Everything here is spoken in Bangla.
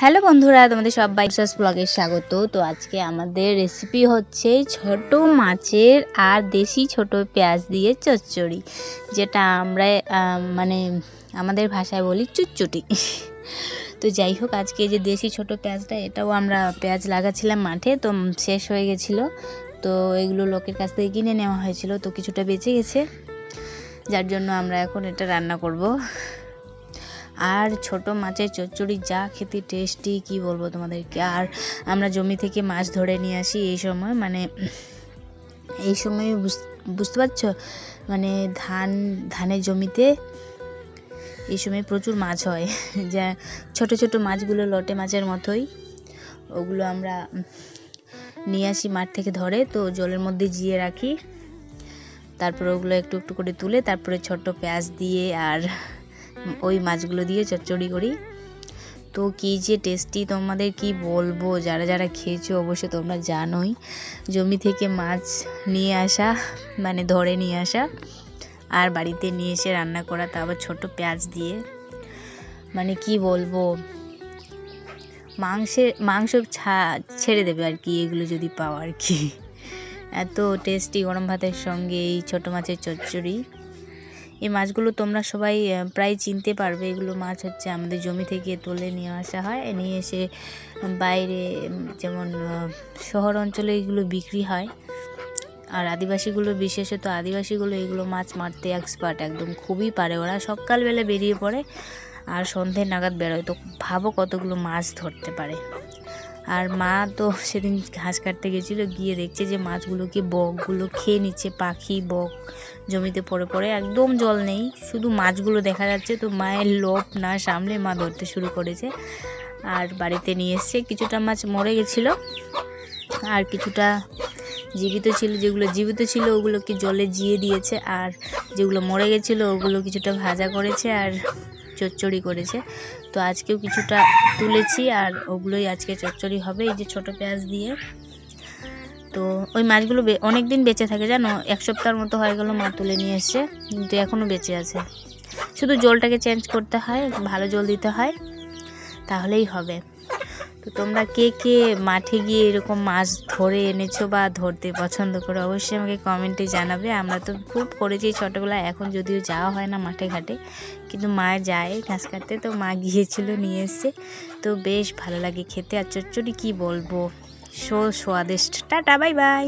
হ্যালো বন্ধুরা, তোমাদের সবাই বিশ্বাস ব্লগে স্বাগত। তো আজকে আমাদের রেসিপি হচ্ছে ছোট মাছের আর দেশি ছোট পেঁয়াজ দিয়ে চচ্চড়ি, যেটা আমরা মানে আমাদের ভাষায় বলি চুচ্চুটি। তো যাই হোক, আজকে যে দেশি ছোট পেঁয়াজটা, এটাও আমরা পেঁয়াজ লাগাচ্ছিলাম মাঠে, তো শেষ হয়ে গেছিল। তো এগুলো লোকের কাছ থেকে কিনে নেওয়া হয়েছিল, তো কিছুটা বেঁচে গেছে। যার জন্য আমরা এখন এটা রান্না করব। আর ছোট মাছের চচ্চড়ি যা খেতে টেস্টি কি বলব তোমাদেরকে? আর আমরা জমি থেকে মাছ ধরে নিয়ে আসি এই সময় মানে এই সময় বুঝ- বুঝতে পারছ? মানে ধান, ধানের জমিতে এই সময় প্রচুর মাছ হয়। যা ছোট ছোট মাছগুলো লটে মাছের মতোই। ওগুলো আমরা নিয়ে আসি মাঠ থেকে ধরে, তো জলের মধ্যে জিয়ে রাখি। তারপরে ওগুলো একটু একটু করে তুলে তারপরে ছোট পেঁয়াজ দিয়ে আর ওই মাছগুলো দিয়ে চচ্চড়ি করি। তো কী যে টেস্টি তোমাদের কি বলব? যারা যারা খেয়েছো অবশ্যই তোমরা জানোই। জমি থেকে মাছ নিয়ে আসা মানে ধরে নিয়ে আসা, আর বাড়িতে নিয়ে এসে রান্না করা, তা আবার ছোট পেঁয়াজ দিয়ে। মানে কি বলব? মাংসের মাংস ছেড়ে দেবে আর কি, এগুলো যদি পাও আর কি। এত টেস্টি গরম ভাতের সঙ্গে এই ছোট মাছের চচ্চড়ি। এই মাছগুলো তোমরা সবাই প্রায় চিনতে পারবে। এগুলো মাছ হচ্ছে আমাদের জমি থেকে তুলে নিয়ে আসা হয়। নিয়ে এসে বাইরে যেমন শহর অঞ্চলে এগুলো বিক্রি হয়। আর আদিবাসীগুলো, বিশেষত আদিবাসীগুলো এগুলো মাছ মারতে এক্সপার্ট একদম খুবই পারে ওরা। সকালবেলা বেরিয়ে পড়ে আর সন্ধে নাগাদ বেরোয়। তো ভাবো কতগুলো মাছ ধরতে পারে। আর মা তো সেদিন ঘাস কাটতে গেছিল, গিয়ে দেখছে যে মাছগুলোকে বকগুলো খেয়ে নিচ্ছে, পাখি, বক জমিতে পড়ে পড়ে, একদম জল নেই। শুধু মাছগুলো দেখা যাচ্ছে, তো মায়ের লোভ না সামলে মা ধরতে শুরু করেছে। আর বাড়িতে নিয়ে এসছে, কিছুটা মাছ মরে গেছিল। আর কিছুটা জীবিত ছিল, যেগুলো জীবিত ছিল ওগুলোকে জলে জিয়ে দিয়েছে। আর যেগুলো মরে গেছিল, ওগুলো কিছুটা ভাজা করেছে। আর চচ্চড়ি করেছে। তো আজকেও কিছুটা তুলেছি আর ওগুলোই আজকে চচ্চড়ি হবে, এই যে ছোট পেঁয়াজ দিয়ে। তো ওই মাছগুলো অনেক দিন বেঁচে থাকে জানো, এক সপ্তাহর মতো হয়ে গেলো মা তুলে নিয়ে এসছে, কিন্তু এখনও বেঁচে আছে। শুধু জলটাকে চেঞ্জ করতে হয়, ভালো জল দিতে হয়, তাহলেই হবে। তো তোমরা কে কে মাঠে গিয়ে এরকম মাছ ধরে এনেছো বা ধরতে পছন্দ করো, অবশ্যই আমাকে কমেন্টে জানাবে। আমরা তো খুব করেছি ছোটোবেলায়, এখন যদিও যাওয়া হয় না মাঠে ঘাটে, কিন্তু মা যায় ঘাস কাটতে, তো মা গিয়েছিল নিয়ে এসছে তো বেশ ভালো লাগে খেতে। আর চচ্চড়ি কী বলব? সো, স্বাদিষ্ট। Tata, bye bye.